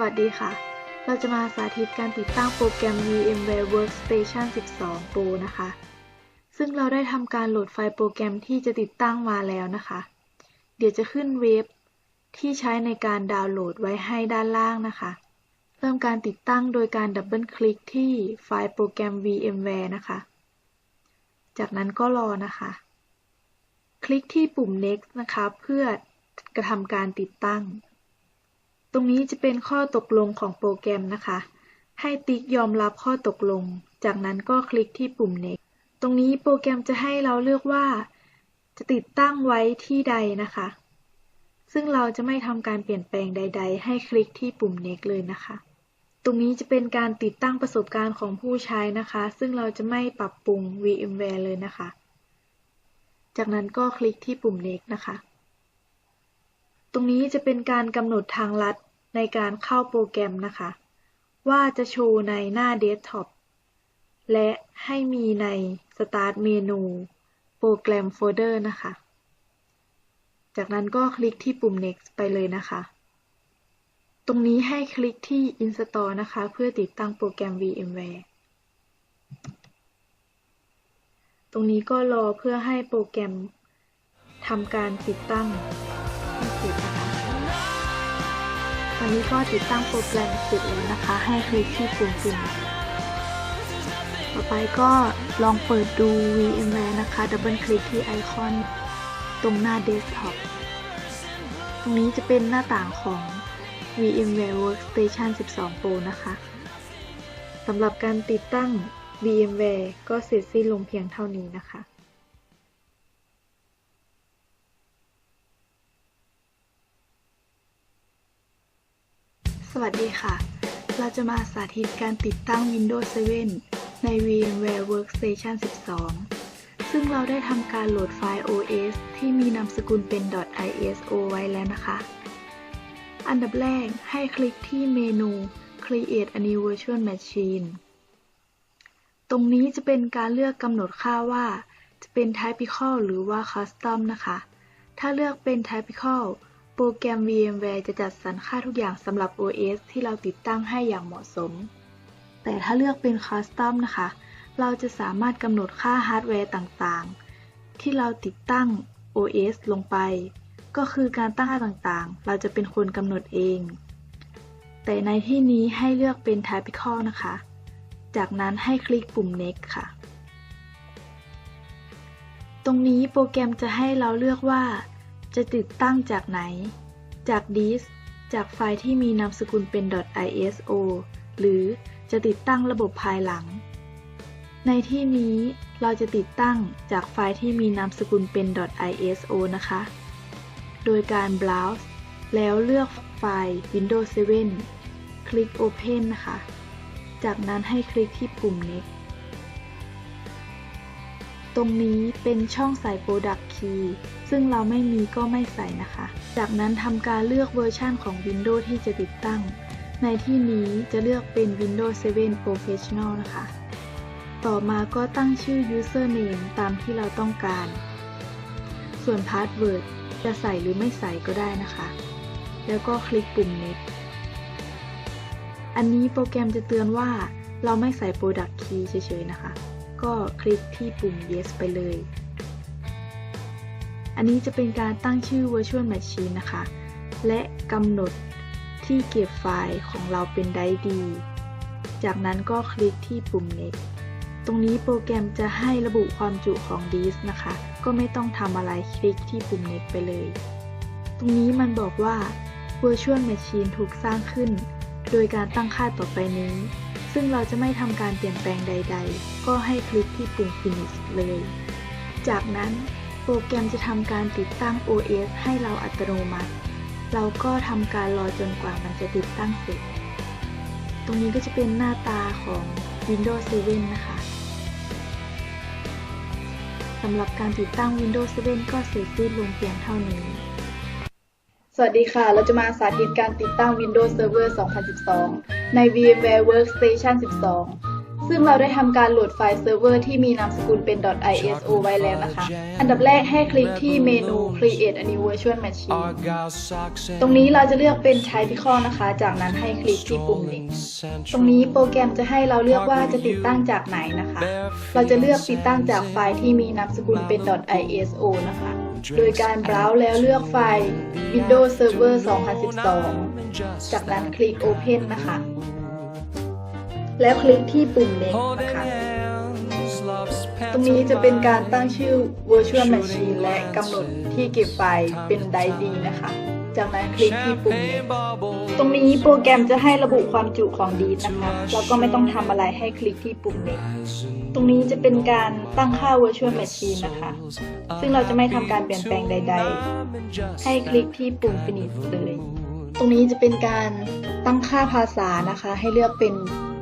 วัสดีค่ะ เราจะมาสาธิตการติดตั้งโปรแกรม VMware Workstation 12 Pro นะคะ ซึ่งเราได้ทำการโหลดไฟล์โปรแกรมที่จะติดตั้งมาแล้วนะคะ เดี๋ยวจะขึ้นเว็บที่ใช้ในการดาวน์โหลดไว้ให้ด้านล่างนะคะ เริ่มการติดตั้งโดยการดับเบิลคลิกที่ไฟล์โปรแกรม VMware นะคะ จากนั้นก็รอนะคะ คลิกที่ปุ่ม next นะคะ เพื่อกระทำการติดตั้ง รงนี้จะเป็นข้อตกลงของโปรแกรมนะคะ ให้ติ๊กยอมรับข้อตกลง จากนั้นก็คลิกที่ปุ่ม next ตรงนี้โปรแกรมจะให้เราเลือกว่า จะติดตั้งไว้ที่ใดนะคะ ซึ่งเราจะไม่ทำการเปลี่ยนแปลงใด ๆ ให้คลิกที่ปุ่ม next เลยนะคะ ตรงนี้จะเป็นการติดตั้งประสบการณ์ของผู้ใช้นะคะ ซึ่งเราจะไม่ปรับปรุง VMware เลยนะคะ จากนั้นก็คลิกที่ปุ่ม next นะคะ ตรงนี้จะเป็นการกำหนดทางลัด ในการเข้าโปรแกรมนะคะ ว่าจะโชว์ในหน้าเดสก์ท็อปและให้มีใน Start เมนูโปรแกรมโฟลเดอร์นะคะ จากนั้นก็คลิกที่ปุ่ม next ไปเลยนะคะ ตรงนี้ให้คลิกที่ install นะคะ เพื่อติดตั้งโปรแกรม VMware ตรงนี้ก็รอเพื่อให้โปรแกรมทำการติดตั้ง อนนี้ก็ติดตั้งโปรแกรมเสร็จแล้วนะคะ ให้คลิกที่ปุ่ม finish ต่อไปก็ลองเปิดดู VMware นะคะ ดับเบิลคลิกที่ไอคอนตรงหน้าเดสก์ท็อป ตรงนี้จะเป็นหน้าต่างของ VMware Workstation 12 Pro นะคะสำหรับการติดตั้ง VMware ก็เสร็จสิ้นลงเพียงเท่านี้นะคะ วัสดีค่ะ เราจะมาสาธิตการติดตั้ง Windows 7 ใน VMware Workstation 12 ซึ่งเราได้ทำการโหลดไฟล์ OS ที่มีนามสกุลเป็น .iso ไว้แล้วนะคะ อันดับแรกให้คลิกที่เมนู Create a new virtual machine ตรงนี้จะเป็นการเลือกกำหนดค่าว่า จะเป็น typical หรือว่า custom นะคะ ถ้าเลือกเป็น typical โปรแกรม VMware จะจัดสรรค่าทุกอย่างสำหรับ OS ที่เราติดตั้งให้อย่างเหมาะสม แต่ถ้าเลือกเป็น custom นะคะ เราจะสามารถกำหนดค่าฮาร์ดแวร์ต่างๆ ที่เราติดตั้ง OS ลงไป ก็คือการตั้งค่าต่างๆ เราจะเป็นคนกำหนดเอง แต่ในที่นี้ให้เลือกเป็น typical นะคะ จากนั้นให้คลิกปุ่ม next ค่ะ ตรงนี้โปรแกรมจะให้เราเลือกว่า จะติดตั้งจากไหน จากดิสจากไฟล์ที่มีนามสกุลเป็น .iso หรือจะติดตั้งระบบภายหลัง ในที่นี้เราจะติดตั้งจากไฟล์ที่มีนามสกุลเป็น .iso นะคะ โดยการ browse แล้วเลือกไฟล์ Windows 7 คลิก Open นะคะ จากนั้นให้คลิกที่ปุ่ม Next ตรงนี้เป็นช่องใส่ Product Key ซึ่งเราไม่มีก็ไม่ใส่นะคะ จากนั้นทำการเลือกเวอร์ชันของ Windows ที่จะติดตั้ง ในที่นี้จะเลือกเป็น Windows 7 Professional นะคะ ต่อมาก็ตั้งชื่อ Username ตามที่เราต้องการ ส่วน Password จะใส่หรือไม่ใส่ก็ได้นะคะ แล้วก็คลิกปุ่ม Next อันนี้โปรแกรมจะเตือนว่าเราไม่ใส่ Product Key เฉยๆนะคะ ก็คลิกที่ปุ่ม Yes ไปเลย อันนี้จะเป็นการตั้งชื่อ Virtual Machine นะคะ และกำหนดที่เก็บไฟล์ของเราเป็นไดดี จากนั้นก็คลิกที่ปุ่ม Next ตรงนี้โปรแกรมจะให้ระบุความจุของดิสนะคะ ก็ไม่ต้องทำอะไรคลิกที่ปุ่ม Next ไปเลย ตรงนี้มันบอกว่า Virtual Machine ถูกสร้างขึ้น โดยการตั้งค่าต่อไปนี้ ซึ่งเราจะไม่ทำการเปลี่ยนแปลงใด ๆ ก็ให้คลิกที่ปุ่ม Finish เลย จากนั้นโปรแกรมจะทำการติดตั้ง OS ให้เราอัตโนมัติ เราก็ทำการรอจนกว่ามันจะติดตั้งเสร็จ ตรงนี้ก็จะเป็นหน้าตาของ Windows 7 นะคะสำหรับการติดตั้ง Windows 7 ก็เสร็จสิ้นลงเพียงเท่านี้ สวัสดีค่ะ เราจะมาสาธิตการติดตั้ง Windows Server 2012 ใน VMware Workstation 12 ซึ่งเราได้ทำการโหลดไฟล์เซิร์ฟเวอร์ที่มีนามสกุลเป็น .iso ไว้แล้วนะคะ อันดับแรกให้คลิกที่เมนู create a new virtual machine ตรงนี้เราจะเลือกเป็น typical นะคะ จากนั้นให้คลิกที่ปุ่มนี้ตรงนี้โปรแกรมจะให้เราเลือกว่าจะติดตั้งจากไหนนะคะ เราจะเลือกติดตั้งจากไฟล์ที่มีนามสกุลเป็น .iso นะคะ โดยการเบราว์แล้วเลือกไฟล์ Windows Server 2012 จากนั้นคลิก Open นะคะ แล้วคลิกที่ปุ่ม Next นะคะ ตรงนี้จะเป็นการตั้งชื่อ Virtual Machine และกำหนดที่เก็บไฟล์เป็นไดดีนะคะ จากนั้นคลิกที่ปุ่ม Next ตรงนี้โปรแกรมจะให้ระบุความจุของดีดนะคะเราก็ไม่ต้องทำอะไรให้คลิกที่ปุ่ม Next ตรงนี้จะเป็นการตั้งค่า Virtual Machine นะคะ ซึ่งเราจะไม่ทำการเปลี่ยนแปลงใด ๆ ให้คลิกที่ปุ่ม Finish เลย ตรงนี้จะเป็นการตั้งค่าภาษานะคะ ให้เลือกเป็น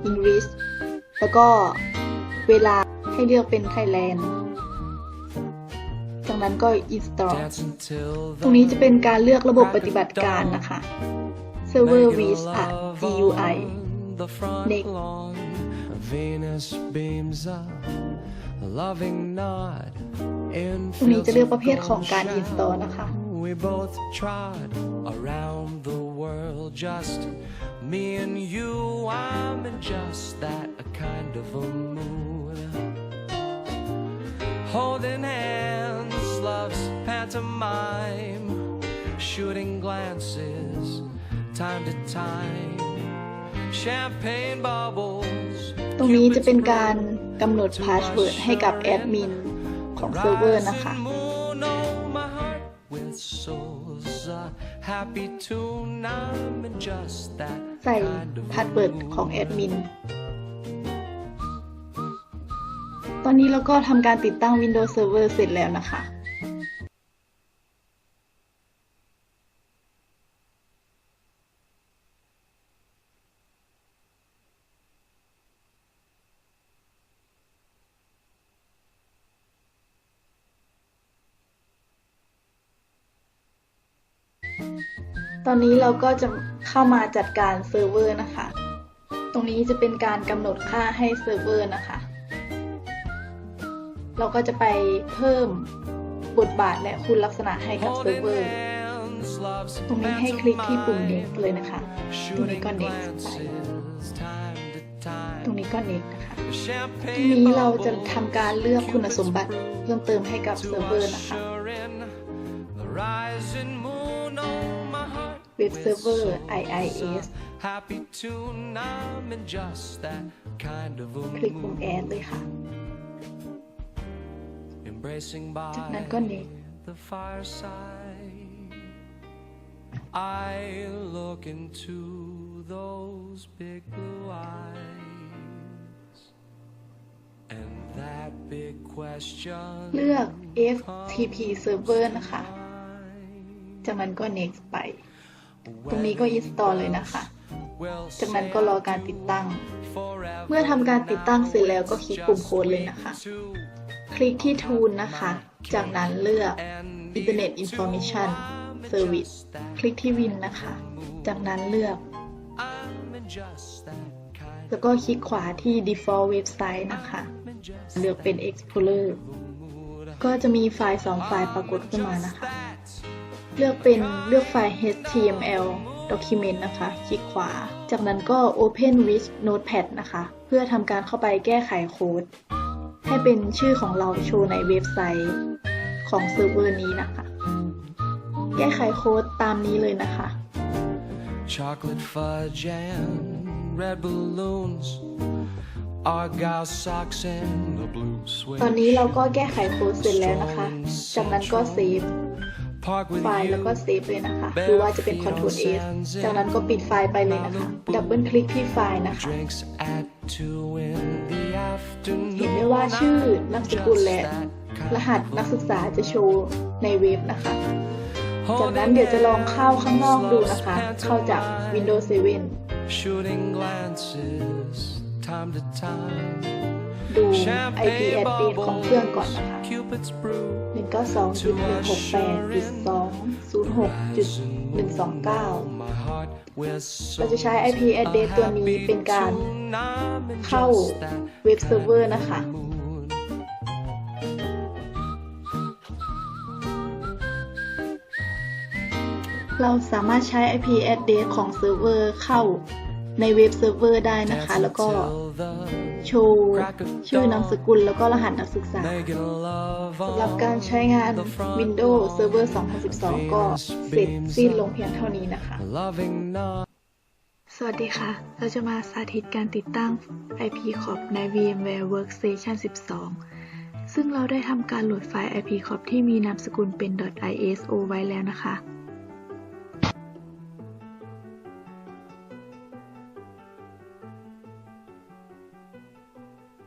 English แล้วก็เวลาให้เลือกเป็น Thailand จาก นั้นก็ install ตรงนี้จะเป็นการเลือกระบบปฏิบัติการนะคะ Server with a GUI Next Venus beams up, loving not ตรงนี้จะเลือกประเภทของการ install นะคะ We both trod around the world, just me and you. I'm in just that kind of a mood. Holding hands, love's pantomime, shooting glances, time to time. Champagne bubbles. ตรงนี้จะเป็นการกำหนดพาสเวิร์ดให้กับแอดมินของเซิร์ฟเวอร์นะคะ Rising moon, oh, my heart whistles a happy tune. I'm in just that ใส่ kind of พาสเวิร์ดของแอดมิน ตอนนี้เราก็ทำการติดตั้ง Windows Server เสร็จแล้วนะคะ ตอนนี้เราก็จะเข้ามาจัดการเซิร์ฟเวอร์นะคะ ตรงนี้จะเป็นการกำหนดค่าให้เซิร์ฟเวอร์นะคะ เราก็จะไปเพิ่มบทบาทและคุณลักษณะให้กับเซิร์ฟเวอร์ ตรงนี้ให้คลิกที่ปุ่ม next เลยนะคะ ตรงนี้ก็ next ไปตรงนี้ก็ next นะคะ ตรงนี้เราจะทำการเลือกคุณสมบัติเพิ่มเติมให้กับเซิร์ฟเวอร์นะคะ เว็บเซิร์ฟเวอร์ whistles a IIS happy tune. I'm in just that kind of a คลิกปุ่ม mood. add เลยค่ะ Embracing จากนั้น by ก็ next the fireside. I look into those big blue eyes. And that big question เลือก FTP Server นะคะ จากนั้นก็ next ไป ตรงนี้ก็ install เลยนะคะ จากนั้นก็รอการติดตั้ง เมื่อทำการติดตั้งเสร็จแล้วก็คลิกปุ่มโค้ดเลยนะคะ คลิกที่ Tool นะคะ จากนั้นเลือก Internet Information Service คลิกที่ Win นะคะ จากนั้นเลือก แล้วก็คลิกขวาที่ Default Website นะคะ เลือกเป็น Explorer ก็จะมีไฟล์ 2 ไฟล์ปรากฏขึ้นมานะคะ เลือกเป็นเลือกไฟล์ HTML document นะคะ คลิกขวา จากนั้นก็ Open with Notepad นะคะ เพื่อทำการเข้าไปแก้ไขโค้ด ให้เป็นชื่อของเราโชว์ในเว็บไซต์ของเซิร์ฟเวอร์นี้นะคะ แก้ไขโค้ดตามนี้เลยนะคะ Chocolate fudge and red balloons, argyle socks and the blue suede ตอนนี้เราก็แก้ไขโค้ดเสร็จแล้วนะคะ จากนั้นก็เซฟ Park with ไฟล์แล้วก็ you, เซฟเลยนะคะ หรือว่าจะเป็น Ctrl S จากนั้นก็ปิดไฟล์ไปเลยนะคะ ดับเบิลคลิกที่ไฟล์นะคะ drinks at two in the afternoon. เห็นได้ว่าชื่อนามสกุลและรหัสนักศึกษาจะโชว์ในเว็บนะคะ จากนั้นเดี๋ยวจะลองเข้าข้างนอกดูนะคะ เข้าจาก Windows 7 Shooting glances, time to time. ดู IP address ของเครื่องก่อนนะคะ 192.168.206.129 เราจะใช้ IP address ตัวนี้เป็นการเข้าเว็บเซิร์ฟเวอร์นะคะเราสามารถใช้ IP address ของเซิร์ฟเวอร์เข้า ในเว็บเซิร์ฟเวอร์ได้นะคะ แล้วก็ till the โชว์ชื่อนามสกุลแล้วก็รหัสนักศึกษา making love สำหรับการใช้งาน Windows Server 2012 ก็เสร็จสิ้นลงเพียงเท่านี้นะคะ loving not สวัสดีค่ะ เราจะมาสาธิตการติดตั้ง IP Corp ใน VMware Workstation 12 ซึ่งเราได้ทำการโหลดไฟล์ IP Corp ที่มีนามสกุลเป็น .iso ไว้แล้วนะคะ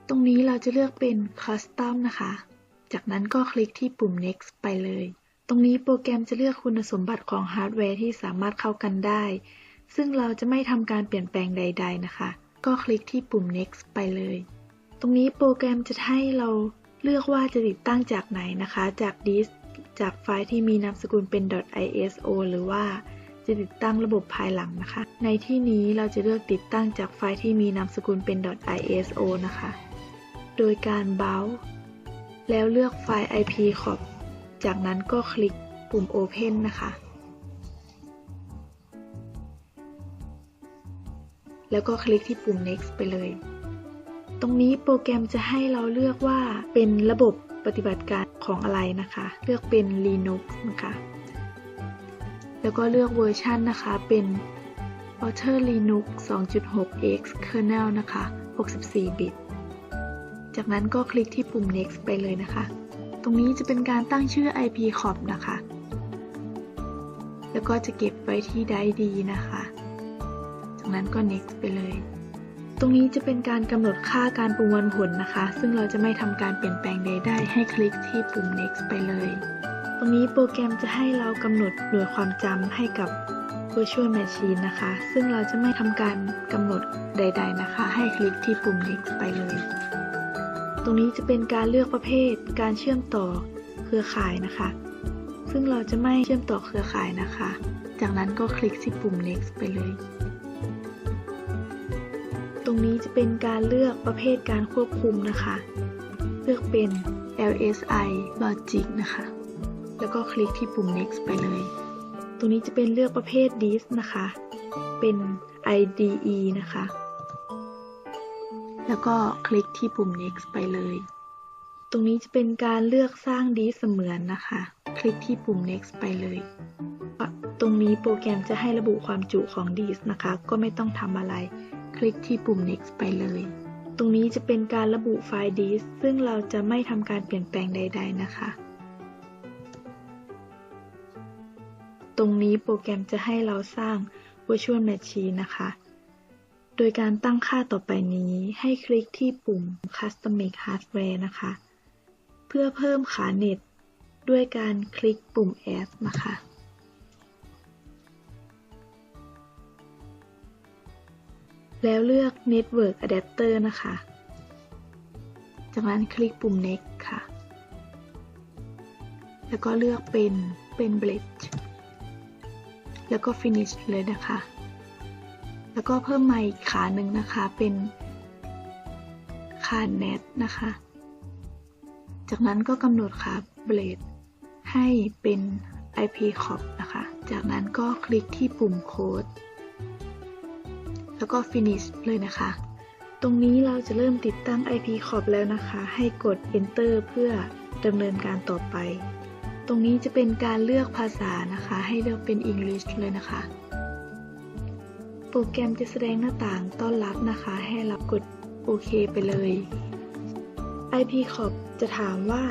ตรงนี้เราจะเลือกเป็น Custom นะคะ จากนั้นก็คลิกที่ปุ่ม Next ไปเลย ตรงนี้โปรแกรมจะเลือกคุณสมบัติของฮาร์ดแวร์ที่สามารถเข้ากันได้ ซึ่งเราจะไม่ทำการเปลี่ยนแปลงใด ๆนะคะ ก็คลิกที่ปุ่ม next ไปเลย ตรงนี้โปรแกรมจะให้เราเลือกว่าจะติดตั้งจากไหนนะคะ จากดิสจากไฟล์ที่มีนามสกุลเป็น .iso หรือว่าจะติดตั้งระบบภายหลังนะคะ ในที่นี้เราจะเลือกติดตั้งจากไฟล์ที่มีนามสกุลเป็น .iso นะคะ โดยการ browse แล้วเลือกไฟล์ IP corp จากนั้นก็คลิกปุ่ม open นะคะ แล้วก็คลิกที่ปุ่ม next ไปเลย ตรงนี้โปรแกรมจะให้เราเลือกว่าเป็นระบบปฏิบัติการของอะไรนะคะ เลือกเป็น Linux นะคะ แล้วก็เลือกเวอร์ชันนะคะ เป็น Alter Linux 2.6x kernel นะคะ 64 บิต จากนั้นก็คลิกที่ปุ่ม next ไปเลยนะคะ ตรงนี้จะเป็นการตั้งชื่อ IP corp นะคะ แล้วก็จะเก็บไว้ที่ไดดีนะคะ จากนั้นก็ next ไปเลย ตรงนี้จะเป็นการกำหนดค่าการประมวลผลนะคะ ซึ่งเราจะไม่ทำการเปลี่ยนแปลงใดๆให้คลิกที่ปุ่ม next ไปเลย ตรงนี้โปรแกรมจะให้เรากำหนดหน่วยความจำให้กับ virtual machine นะคะ ซึ่งเราจะไม่ทำการกำหนดใด ๆ นะคะ ให้คลิกที่ปุ่ม next ไปเลย รงนี้จะเป็นการเลือกประเภท การเชื่อมต่อเครือข่ายนะคะ ซึ่งเราจะไม่เชื่อมต่อเครือข่ายนะคะ จากนั้นก็คลิกที่ปุ่ม next ไปเลย ตรงนี้จะเป็นการเลือกประเภทการควบคุมนะคะ เลือกเป็น LSI Logic นะคะ แล้วก็คลิกที่ปุ่ม next ไปเลย ตรงนี้จะเป็นเลือกประเภท disk นะคะ เป็น IDE นะคะ แล้วก็คลิกที่ปุ่ม next ไปเลย ตรงนี้จะเป็นการเลือกสร้างดิสเสมือนนะคะ คลิกที่ปุ่ม next ไปเลย ตรงนี้โปรแกรมจะให้ระบุความจุของดิสนะคะ ก็ไม่ต้องทำอะไร คลิกที่ปุ่ม next ไปเลย ตรงนี้จะเป็นการระบุไฟล์ดิสซึ่งเราจะไม่ทำการเปลี่ยนแปลงใด ๆ นะคะตรงนี้โปรแกรมจะให้เราสร้าง virtual machine นะคะ โดยการตั้งค่าต่อไปนี้ให้คลิกที่ปุ่ม Customize Hardware นะคะ เพื่อเพิ่มขาเน็ต ด้วยการคลิกปุ่ม Add นะคะแล้วเลือก Network Adapter นะคะ จากนั้นคลิกปุ่ม Next ค่ะ แล้วก็เลือกเป็นเป็น Bridge แล้วก็ Finish เลยนะคะ แล้วก็เพิ่มมาอีกขาหนึ่งนะคะ เป็นขา net นะคะ จากนั้นก็กำหนดขาเบลดให้เป็น IP corp นะคะ จากนั้นก็คลิกที่ปุ่มโค้ด แล้วก็ finish เลยนะคะ ตรงนี้เราจะเริ่มติดตั้ง IP corp แล้วนะคะ ให้กด enter เพื่อดำเนินการต่อไป ตรงนี้จะเป็นการเลือกภาษานะคะ ให้เลือกเป็น English เลยนะคะ โปรแกรมจะแสดงหน้าต่างต้อนรับนะคะ ให้เรากดโอเคไปเลย IP corp จะถามว่า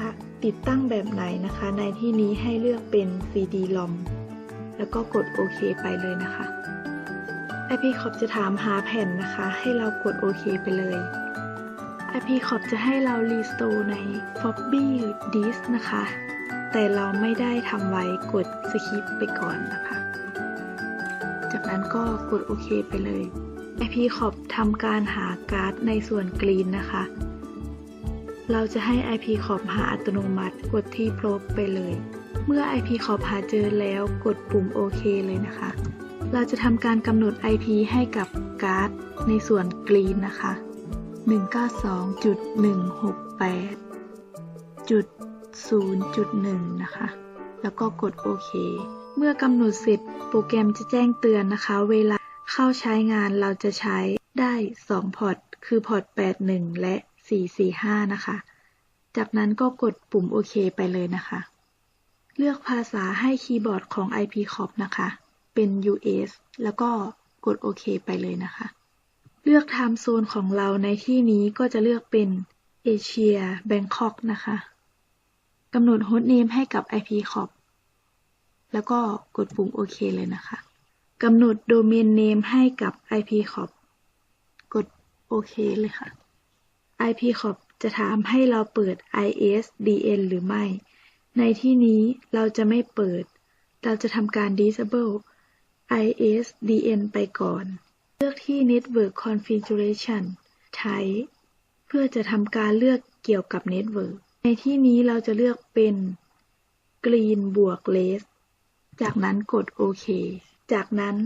ติดตั้งแบบไหนนะคะ ในที่นี้ให้เลือกเป็น CD-ROM แล้วก็กดโอเคไปเลยนะคะ IP corp จะถามหาแผ่นนะคะ ให้เรากดโอเคไปเลย IP corp จะให้เรา restore ใน floppy disk นะคะ แต่เราไม่ได้ทำไว้กด skip ไปก่อนนะคะ นั้นก็กดโอเคไปเลย IP corp ทำการหาการ์ดในส่วนกรีนนะคะ เราจะให้ IP ขอบหาอัตโนมัติกดที่ probe ไปเลย เมื่อ IP ขอบหาเจอแล้วกดปุ่มโอเคเลยนะคะ เราจะทำการกำหนด IP ให้กับการ์ดในส่วน green นะคะ 192.168จุด0.1 นะคะ แล้วก็กดโอเค เมื่อกำหนดเสร็จโปรแกรมจะแจ้งเตือนนะคะ เวลาเข้าใช้งานเราจะใช้ได้ 2 พอร์ต คือพอร์ต 81 และ 445 นะคะ จากนั้นก็กดปุ่มโอเคไปเลยนะคะ เลือกภาษาให้คีย์บอร์ดของ IP c o p นะคะ เป็น US แล้วก็กดโอเคไปเลยนะคะ เลือก Time Zone ของเราในที่นี้ก็จะเลือกเป็นเอเชียแบงคอกนะคะกำหนด Hostname ให้กับ IP c o p แล้วก็กดปุ่มโอเคเลยนะคะกำหนด Domain Name ให้กับ IP c o p กดโอเคเลยค่ะ IP c o p จะถามให้เราเปิด ISDN หรือไม่ ในที่นี้เราจะไม่เปิด เราจะทำการ disable ISDN ไปก่อน เลือกที่ Network Configuration Type เพื่อจะทำการเลือกเกี่ยวกับ Network ในที่นี้เราจะเลือกเป็น Green บวก Red จากนั้นกดโอเค จากนั้น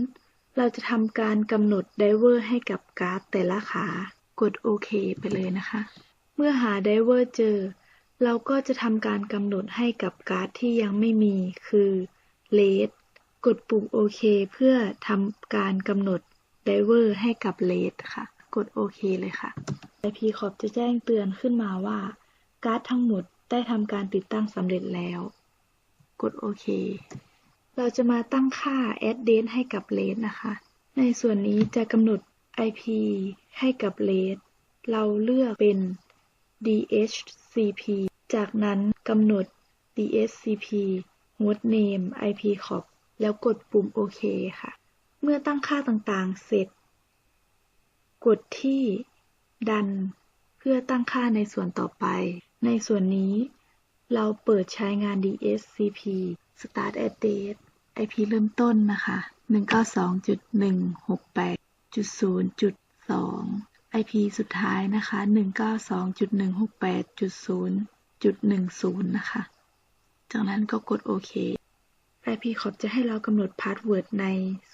เราจะทำการกำหนด Driver ให้กับการ์ดแต่ละขา กดโอเคไปเลยนะคะ เมื่อหา Driver เจอ เราก็จะทำการกำหนดให้กับการ์ดที่ยังไม่มี คือ Red กดปุ่มโอเคเพื่อทำการกำหนด Driver ให้กับ Red ค่ะ กดโอเคเลยค่ะ IP c o p จะแจ้งเตือนขึ้นมาว่า การ์ดทั้งหมดได้ทำการติดตั้งสำเร็จแล้ว กดโอเค เราจะมาตั้งค่า address ให้กับ Red นะคะ ในส่วนนี้จะกำหนด IP ให้กับ Red เราเลือกเป็น DHCP จากนั้นกำหนด DHCP host name IP c o p แล้วกดปุ่มโอเคค่ะ เมื่อตั้งค่าต่างๆ เสร็จ กดที่ดัน เพื่อตั้งค่าในส่วนต่อไป ในส่วนนี้ เราเปิดใช้งาน DHCP Start Address IP เริ่มต้นนะคะ192.168.0.2 IP สุดท้ายนะคะ192.168.0.10 นะคะ จากนั้นก็กดโอเค IP c o p จะให้เรากำหนดพาสเวิร์ดใน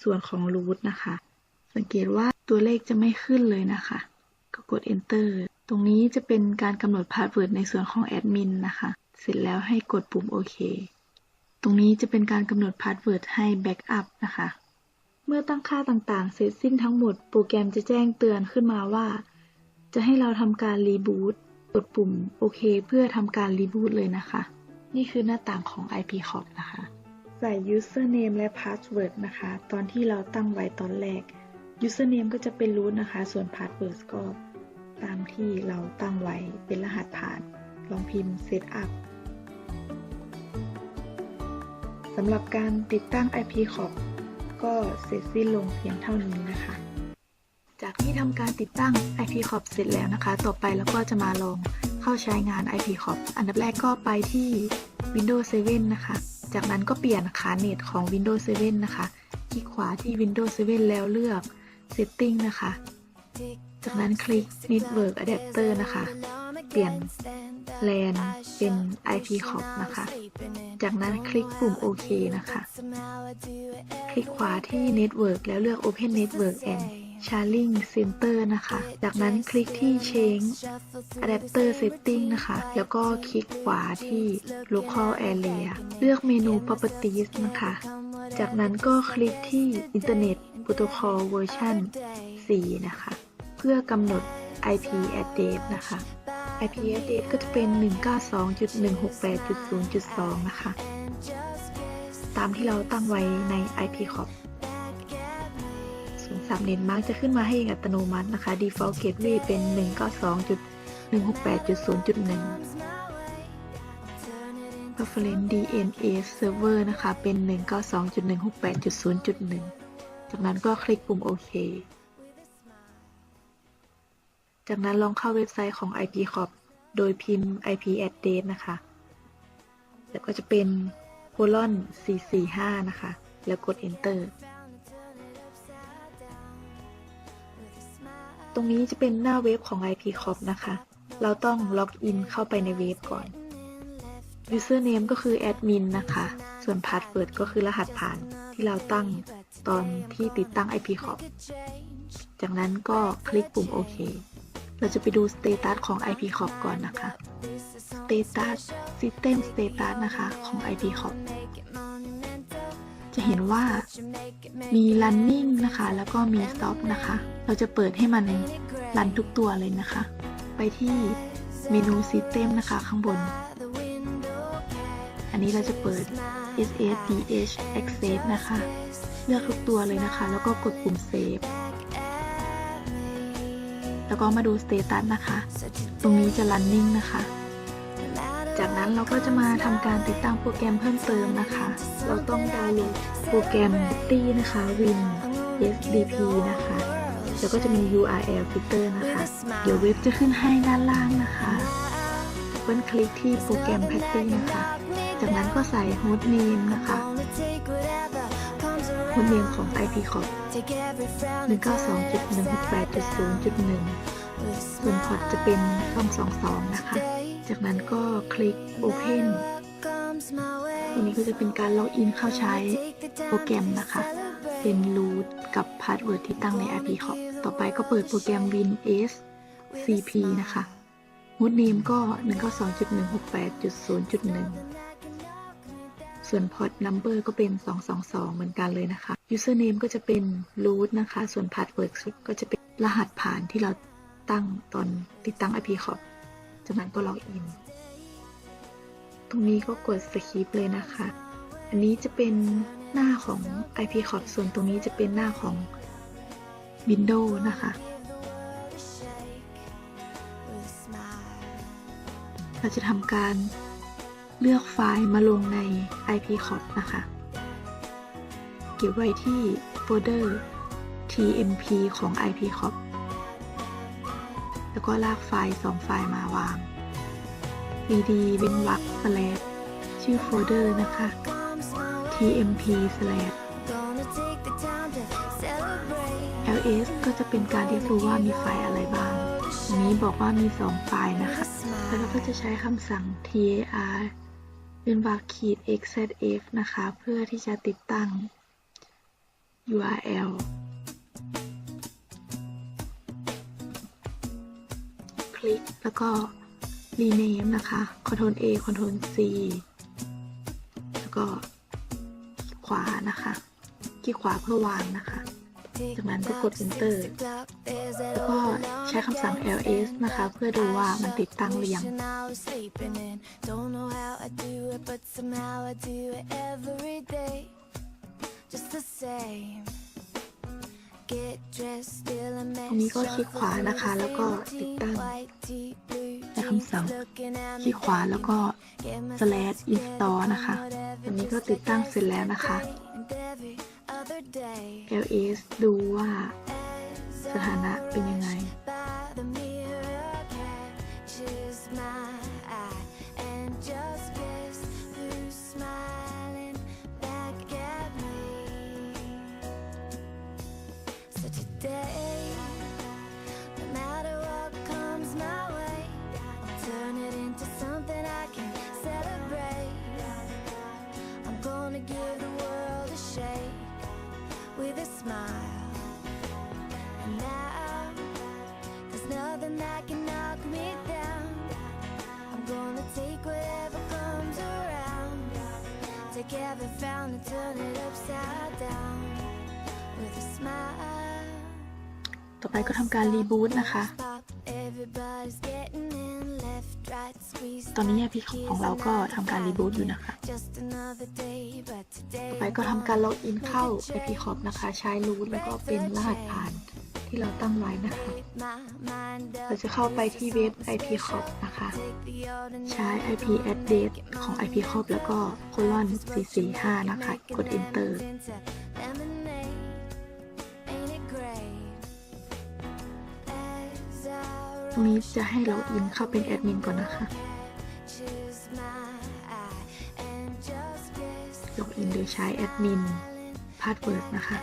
ส่วนของ root นะคะ สังเกตว่าตัวเลขจะไม่ขึ้นเลยนะคะ ก็กด enter ตรงนี้จะเป็นการกำหนดพาสเวิร์ดในส่วนของแอดมินนะคะ เสร็จแล้วให้กดปุ่มโอเค รงนี้จะเป็นการกำหนดพาสเวิร์ดให้แบ็กอัพนะคะ เมื่อตั้งค่าต่างๆ เสร็จสิ้นทั้งหมด โปรแกรมจะแจ้งเตือนขึ้นมาว่า จะให้เราทำการรีบูตกดปุ่มโอเค เพื่อทำการรีบูตเลยนะคะ นี่คือหน้าต่างของ IP c o p นะคะ ใส่ username และ password นะคะ ตอนที่เราตั้งไว้ตอนแรก username ก็จะเป็น root นะคะ ส่วน password ก็ตามที่เราตั้งไว้เป็นรหัสผ่าน ลองพิมพ์ setup สำหรับการติดตั้ง IP c o p ก็เสร็จสิ้นลงเพียงเท่านี้นะคะ จากที่ทำการติดตั้ง IP c o p เสร็จแล้วนะคะ ต่อไปเราก็จะมาลองเข้าใช้งาน IP c o p อันดับแรกก็ไปที่ Windows 7 นะคะ จากนั้นก็เปลี่ยนขาเน็ตของ Windows 7 นะคะ คลิกขวาที่ Windows 7 แล้วเลือก Setting นะคะ จากนั้นคลิก Network Adapter นะคะ เปลี่ยน LAN เป็น IP c o p นะคะ จากนั้นคลิกปุ่มโอเคนะคะ คลิกขวาที่ Network แล้วเลือก Open Network and Sharing Center นะคะ จากนั้นคลิกที่ Change Adapter Setting นะคะ แล้วก็คลิกขวาที่ Local Area เลือกเมนู Properties นะคะ จากนั้นก็คลิกที่ Internet Protocol Version 4 นะคะ เพื่อกำหนด IP address นะคะ IP address ก็จะเป็น 192.168.0.2 นะคะ ตามที่เราตั้งไว้ใน IP corp ส่วนสับเน็ตมาร์กจะขึ้นมาให้เองอัตโนมัตินะคะ default gateway เป็น 192.168.0.1 preference DNS server นะคะ เป็น 192.168.0.1 จากนั้นก็คลิกปุ่มโอเค จากนั้นลองเข้าเว็บไซต์ของ IP c o p โดยพิมพ์ IP address นะคะ แล้วก็จะเป็น colon 445 นะคะ แล้วกด enter ตรงนี้จะเป็นหน้าเว็บของ IP c o p นะคะ เราต้องล็อกอินเข้าไปในเว็บก่อน username ก็คือแอดมินนะคะ ส่วน password ก็คือรหัสผ่านที่เราตั้งตอนที่ติดตั้ง IP Corp จากนั้นก็คลิกปุ่มโอเค เราจะไปดูสเตตัสของ IP Corp ก่อนนะคะ Status System Status นะคะของ IP Corp จะเห็นว่ามี running นะคะ แล้วก็มี stop นะคะ เราจะเปิดให้มันรันทุกตัวเลยนะคะ ไปที่เมนู System นะคะข้างบน อันนี้เราจะเปิด SSDH Access นะคะ เลือกทุกตัวเลยนะคะ แล้วก็กดปุ่ม Save แล้วก็มาดู Status นะคะ ตรงนี้จะ running นะคะ จากนั้นเราก็จะมาทำการติดตั้งโปรแกรมเพิ่มเติมนะคะ เราต้องดาวน์โหลดโปรแกรม t นะคะ Win SDP นะคะ แล้วก็จะมี URL filter นะคะ เดี๋ยวเว็บจะขึ้นให้ด้านล่างนะคะเปิ้ลคลิกที่โปรแกรม Patty นะคะ จากนั้นก็ใส่ host name นะคะ host name ของ IP Corp 192.168.0.1 ส่วนพอร์ตจะเป็น222 นะคะ จากนั้นก็คลิก Open ตรงนี้ก็จะเป็นการล็อกอินเข้าใช้โปรแกรมนะคะ เป็น root กับ password ที่ตั้งใน IP Corp ต่อไปก็เปิดโปรแกรม Win S CP นะคะ host name ก็ 192.168.0.1 ส่วน port number ก็เป็น 222 เหมือนกันเลยนะคะ username ก็จะเป็น root นะคะ ส่วน password ก็จะเป็นรหัสผ่านที่เราตั้งตอนติดตั้ง IP Corp จากนั้นก็ล็อกอิน ตรงนี้ก็กด skip เลยนะคะ อันนี้จะเป็นหน้าของ IP Corp ส่วนตรงนี้จะเป็นหน้าของ Windows นะคะเราจะทำการ เลือกไฟล์มาลงใน IP Corp นะคะ เก็บไว้ที่โฟลเดอร์ TMP ของ IP Corp แล้วก็ลากไฟล์สองไฟล์มาวาง cd เว้นวรรค slash ชื่อโฟลเดอร์นะคะ tmp s l a s ls ก็จะเป็นการเรียกรู้ว่ามีไฟล์อะไรบ้าง อันนี้บอกว่ามี 2 ไฟล์นะคะ แล้วเราก็จะใช้คำสั่ง tar เป็นวรรคขีด xzf นะคะ เพื่อที่จะติดตั้ง url คลิกแล้วก็ rename นะคะ Ctrl A Ctrl C แล้วก็ขวานะคะคลิกขวาเพื่อวางนะคะ จากนั้นก็กด enter แล้วก็ใช้คำสั่ง ls นะคะ เพื่อดูว่ามันติดตั้งหรือยังตรงนี้ก็คลิกขวานะคะ แล้วก็ติดตั้งใช้คำสั่งคลิกขวาแล้วก็ slash install นะคะ อันนี้ก็ติดตั้งเสร็จแล้วนะคะ ls ดูว่าสถานะเป็นยังไง Take every frown and turn it upside down with a smile. ต่อไปก็ทำการรีบูตนะคะ ตอนนี้ IP ของเราก็ทำการรีบูตอยู่นะคะ ต่อไปก็ทำการล็อกอินเข้า IP Corp นะคะ ใช้รูทแล้วก็เป็นรหัสผ่าน ที่เราตั้งไว้นะคะ เราจะเข้าไปที่เว็บ IP Corp นะคะ ใช้ IP address ของ IP Corp แล้วก็ colon 445 นะคะ กด enter ตรงนี้จะให้ล็อกอินเข้าเป็นแอดมินก่อนนะคะล็อกอินโดยใช้แอดมินพาสเวิร์ดนะคะ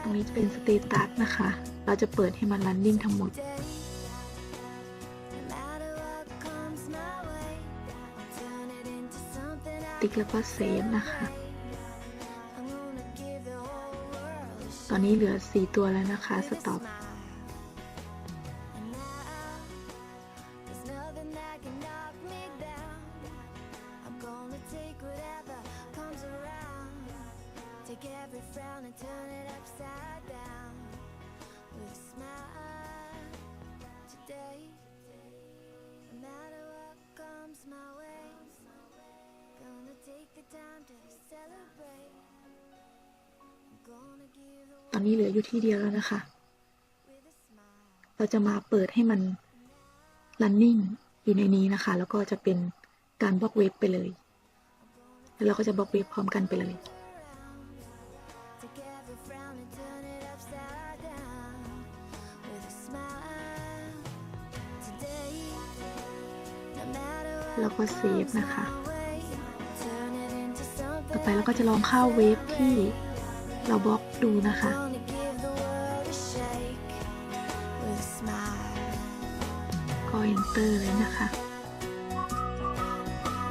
ตรงนี้จะเป็นสเตตัสนะคะ เราจะเปิดให้มันรันนิ่งทั้งหมด ติ๊กแล้วก็เซฟนะคะ ตอนนี้เหลือ 4 ตัวแล้วนะคะ สต็อป ที่เดียวแล้วนะคะ เราจะมาเปิดให้มัน running อยู่ในนี้นะคะ แล้วก็จะเป็นการบล็อกเว็บไปเลย แล้วเราก็จะบล็อกเว็บพร้อมกันไปเลยแล้วก็เซฟนะคะ ต่อไปเราก็จะลองเข้าเว็บที่เราบล็อกดูนะคะ ก็ enter เลยนะคะ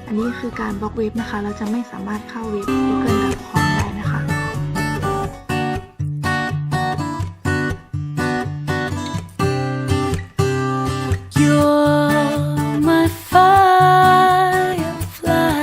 อันนี้คือการบล็อกเว็บนะคะ เราจะไม่สามารถเข้าเว็บ google.com